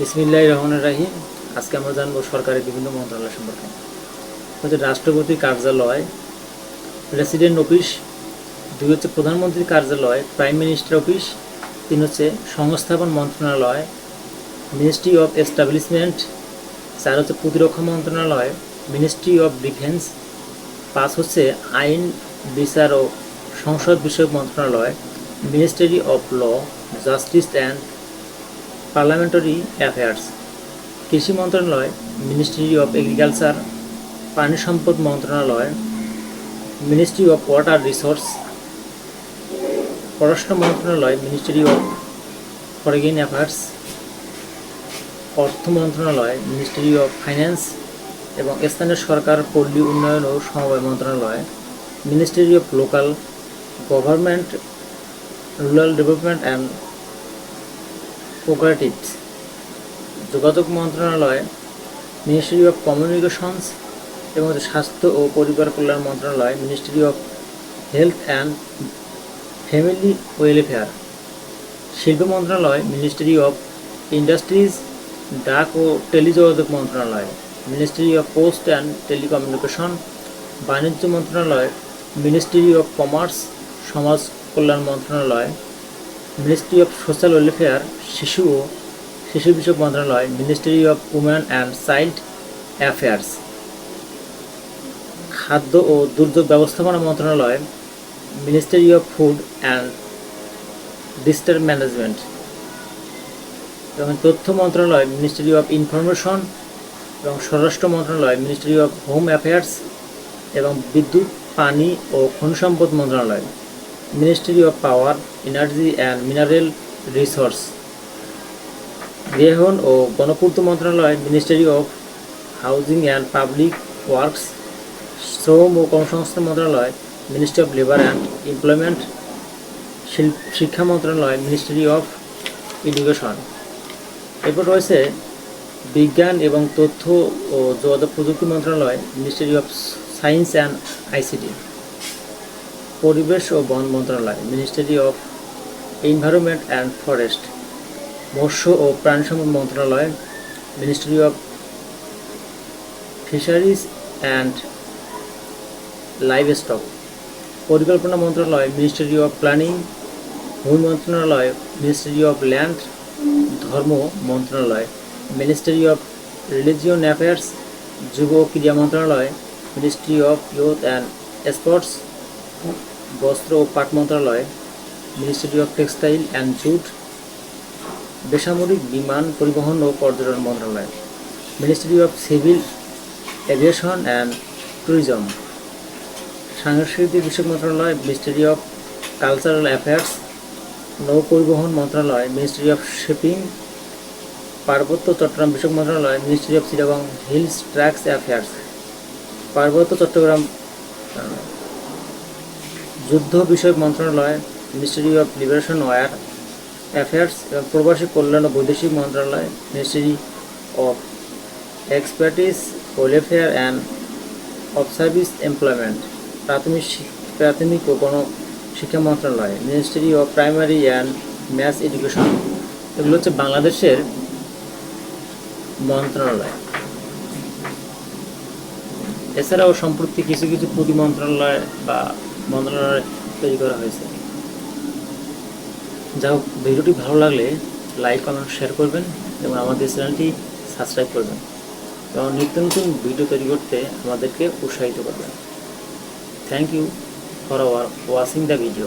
বিসমিল্লাহ রহমানের রাহিম। আজকে আমরা জানব সরকারের বিভিন্ন মন্ত্রণালয় সম্পর্কে। হচ্ছে রাষ্ট্রপতির কার্যালয়, প্রেসিডেন্ট অফিস, দুই হচ্ছে প্রধানমন্ত্রীর কার্যালয়, প্রাইম মিনিস্টার অফিস, তিন হচ্ছে সংস্থাপন মন্ত্রণালয়, মিনিস্ট্রি অফ এস্টাবলিশমেন্ট, চার হচ্ছে প্রতিরক্ষা মন্ত্রণালয়, মিনিস্ট্রি অফ ডিফেন্স, পাঁচ হচ্ছে আইন, বিচার ও সংসদ বিষয়ক মন্ত্রণালয়, ministry of law, justice and parliamentary affairs কৃষি মন্ত্রণালয় মিনিস্ট্রি অফ এগ্রিকালচার পানি সম্পদ মন্ত্রণালয় মিনিস্ট্রি অফ ওয়াটার রিসোর্স পররাষ্ট্র মন্ত্রণালয় মিনিস্ট্রি অফ ফরেন অ্যাফেয়ার্স অর্থ মন্ত্রণালয় মিনিস্ট্রি অফ ফাইন্যান্স এবং স্থানীয় সরকার, পল্লী উন্নয়ন ও সমবায় মন্ত্রণালয় ministry of local government rural development and cooperatives যোগাযোগ মন্ত্রণালয় মিনিস্ট্রি অফ কমিউনিকেশনস এবং স্বাস্থ্য ও পরিবার কল্যাণ মন্ত্রণালয় ministry of health and family welfare শিল্প মন্ত্রণালয় মিনিস্ট্রি অফ ইন্ডাস্ট্রিজ ডাক ও টেলিযোগাযোগ মন্ত্রণালয় ministry of post and telecommunication বাণিজ্য মন্ত্রণালয় মিনিস্ট্রি অফ কমার্স সমাজ কল্যাণ মন্ত্রণালয় মিনিস্ট্রি অফ সোশ্যাল ওয়েলফেয়ার, শিশু ও শিশু বিষয়ক মন্ত্রণালয়, ministry of women and child affairs. খাদ্য ও দুর্যোগ ব্যবস্থাপনা মন্ত্রণালয়, ministry of food and disaster management. এবং তথ্য মন্ত্রণালয়, মিনিস্ট্রি অফ ইনফরমেশন এবং স্বরাষ্ট্র মন্ত্রণালয়, মিনিস্ট্রি অফ হোম অ্যাফেয়ার্স এবং বিদ্যুৎ, পানি ও খনিজ সম্পদ মন্ত্রণালয়। Ministry of power energy and mineral resource গৃহন ও গণপূর্ত মন্ত্রণালয় ministry of housing and public works শ্রম ও কর্মসংস্থান মন্ত্রণালয় ministry of labour and employment শিক্ষা মন্ত্রণালয় মিনিস্ট্রি অফ এডুকেশন এরপর রয়েছে বিজ্ঞান এবং তথ্য ও যোগাযোগ প্রযুক্তি মন্ত্রণালয় ministry of science and ICT পরিবেশ ও বন মন্ত্রণালয় ministry of environment and forest মৎস্য ও প্রাণী সম্পদ মন্ত্রণালয় ministry of fisheries and livestock পরিকল্পনা মন্ত্রণালয় মিনিস্ট্রি অফ প্ল্যানিং ভূমি মন্ত্রণালয় মিনিস্ট্রি অফ ল্যান্ড ধর্ম মন্ত্রণালয় মিনিস্ট্রি অফ রিলিজিয়ন অ্যাফেয়ার্স যুব ক্রীড়া মন্ত্রণালয় ministry of youth and sports বস্ত্র ও পাট মন্ত্রণালয় ministry of textile and jute বেসামরিক বিমান পরিবহন ও পর্যটন মন্ত্রণালয় ministry of civil aviation and tourism সাংস্কৃতিক বিষয়ক মন্ত্রণালয় মিনিস্ট্রি অফ কালচারাল অ্যাফেয়ার্স নৌ পরিবহন মন্ত্রণালয় মিনিস্ট্রি অফ শিপিং পার্বত্য চট্টগ্রাম বিষয়ক মন্ত্রণালয় ministry of Chittagong hills tracts affairs পার্বত্য চট্টগ্রাম যুদ্ধ বিষয়ক মন্ত্রণালয় ministry of liberation war affairs এবং প্রবাসী কল্যাণ ও বৈদেশিক মন্ত্রণালয় ministry of expatriates welfare and of service employment প্রাথমিক প্রাথমিক ও গণ শিক্ষা মন্ত্রণালয় ministry of primary and mass education এগুলো হচ্ছে বাংলাদেশের মন্ত্রণালয়। এছাড়াও সম্প্রতি কিছু কিছু প্রতি মন্ত্রণালয় বা মন্ত্রণালয় তৈরি করা হয়েছে। যা হোক, ভিডিওটি ভালো লাগলে লাইক, কমেন্ট শেয়ার করবেন এবং আমাদের চ্যানেলটি সাবস্ক্রাইব করবেন এবং নিত্য নতুন ভিডিও তৈরি করতে আমাদেরকে উৎসাহিত করবেন। Thank you for our watching the video